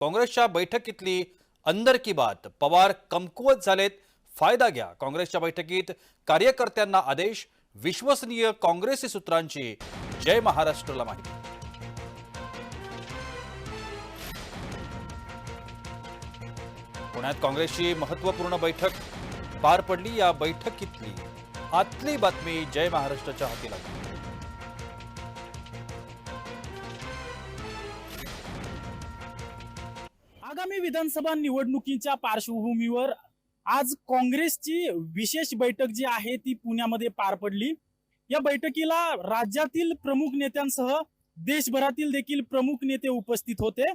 काँग्रेसच्या बैठकीतली अंदर की बात. पवार कमकुवत झालेत. फायदा घ्या. काँग्रेसच्या बैठकीत कार्यकर्त्यांना आदेश विश्वसनीय काँग्रेसी सूत्रांची. जय महाराष्ट्रला माहिती. पुण्यात काँग्रेसची महत्त्वपूर्ण बैठक पार पडली. या बैठकीतली आतली बातमी जय महाराष्ट्राच्या हाती लागली. आगामी विधानसभा निवडणुकीच्या पार्श्वभूमीवर आज काँग्रेसची विशेष बैठक जी आहे ती पुण्यामध्ये पार पडली. या बैठकीला राज्यातील प्रमुख नेत्यांसह देशभरातील देखील प्रमुख नेते उपस्थित होते.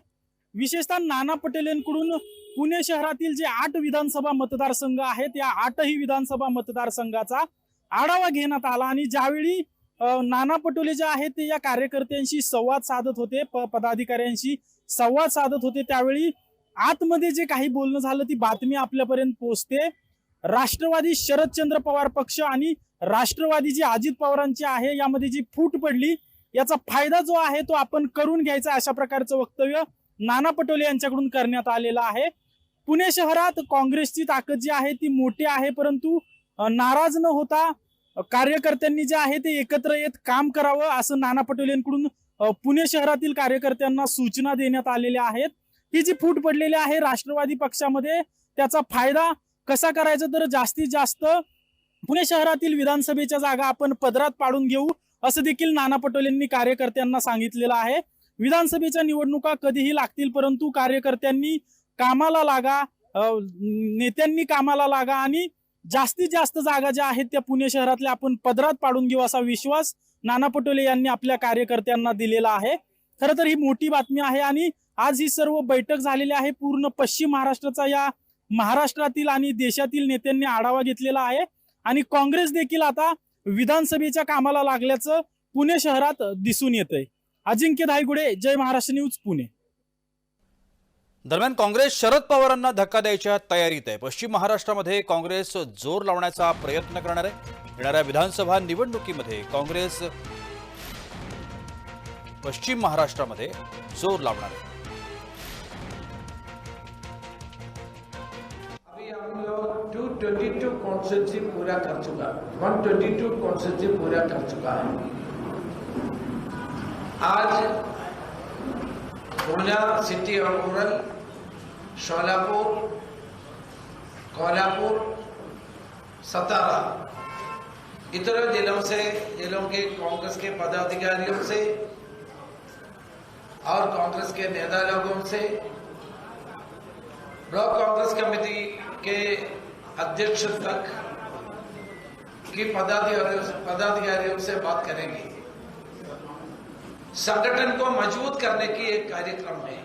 विशेषतः नाना पटेलेंकडून पुणे शहरातील जे आठ विधानसभा मतदारसंघ आहेत या आठही विधानसभा मतदारसंघाचा आढावा घेण्यात आला आणि ज्यावेळी नाना पटोले जे आहेत ते या कार्यकर्त्यांशी संवाद साधत होते प- पदाधिकाऱ्यांशी संवाद साधत होते त्यावेळी आतमध्ये जे काही बोलणं झालं ती बातमी आपल्यापर्यंत पोहोचते. राष्ट्रवादी शरदचंद्र पवार पक्ष आणि राष्ट्रवादी जी अजित पवारांची आहे यामध्ये जी फूट पडली याचा फायदा जो आहे तो आपण करून घ्यायचा अशा प्रकारचं वक्तव्य नाना पटोले यांच्याकडून करण्यात आलेलं आहे. पुणे शहरात काँग्रेसची ताकद जी आहे ती मोठी आहे परंतु नाराज न होता कार्यकर्त्यांनी जे आहे ते एकत्र येत काम करावं असं नाना पटोले यांकडून पुणे शहरातील कार्यकर्त्यांना सूचना देण्यात आलेल्या आहेत. ही जी फूट पडलेली आहे राष्ट्रवादी पक्षामध्ये त्याचा फायदा कसा करायचा तर जास्तीत जास्त पुणे शहरातील विधानसभेच्या जागा आपण पदरात पाडून घेऊ असं देखील नाना पटोलेंनी कार्यकर्त्यांना सांगितलेलं आहे. विधानसभेच्या निवडणुका कधीही लागतील परंतु कार्यकर्त्यांनी कामाला लागा नेत्यांनी कामाला लागा आणि जास्तीत जास्त जागा ज्या आहेत त्या पुणे शहरातल्या आपण पदरात पाडून घेऊ असा विश्वास नाना पटोले यांनी आपल्या कार्यकर्त्यांना दिलेला आहे. खरं तर ही मोठी बातमी आहे आणि आज ही सर्व बैठक झालेली आहे. पूर्ण पश्चिम महाराष्ट्राचा या महाराष्ट्रातील आणि देशातील नेत्यांनी आढावा घेतलेला आहे. आणि काँग्रेस देखील आता विधानसभेच्या कामाला लागल्याचं पुणे शहरात दिसून येतंय. अजिंक्य धायगुडे जय महाराष्ट्र न्यूज पुणे. दरम्यान काँग्रेस शरद पवारांना धक्का द्यायच्या तयारीत आहे. पश्चिम महाराष्ट्रामध्ये काँग्रेस जोर लावण्याचा प्रयत्न करणार आहे. येणाऱ्या विधानसभा निवडणुकीमध्ये काँग्रेस पश्चिम महाराष्ट्रामध्ये जोर लावणार आहे. ट्वेंटी टू कॉन्स्टिट्यूंसी पूरा कर चुका वन ट्वेंटी टू कॉन्स्टिट्यूंसी पूरा कर चुका है। आज खुर्जा सिटी और उरल शोलापुर, कोल्हापुर, सतारा। इतर जिलों से, जिलों के कांग्रेस के पदाधिकारियों से और कांग्रेस के नेता लोगों से, ब्लॉक कांग्रेस कमेटी के अध्यक्ष तक की पदाधिकारियों पदाधिकारियों से बात करेंगे। संगठन को मज़बूत करने की एक कार्यक्रम है।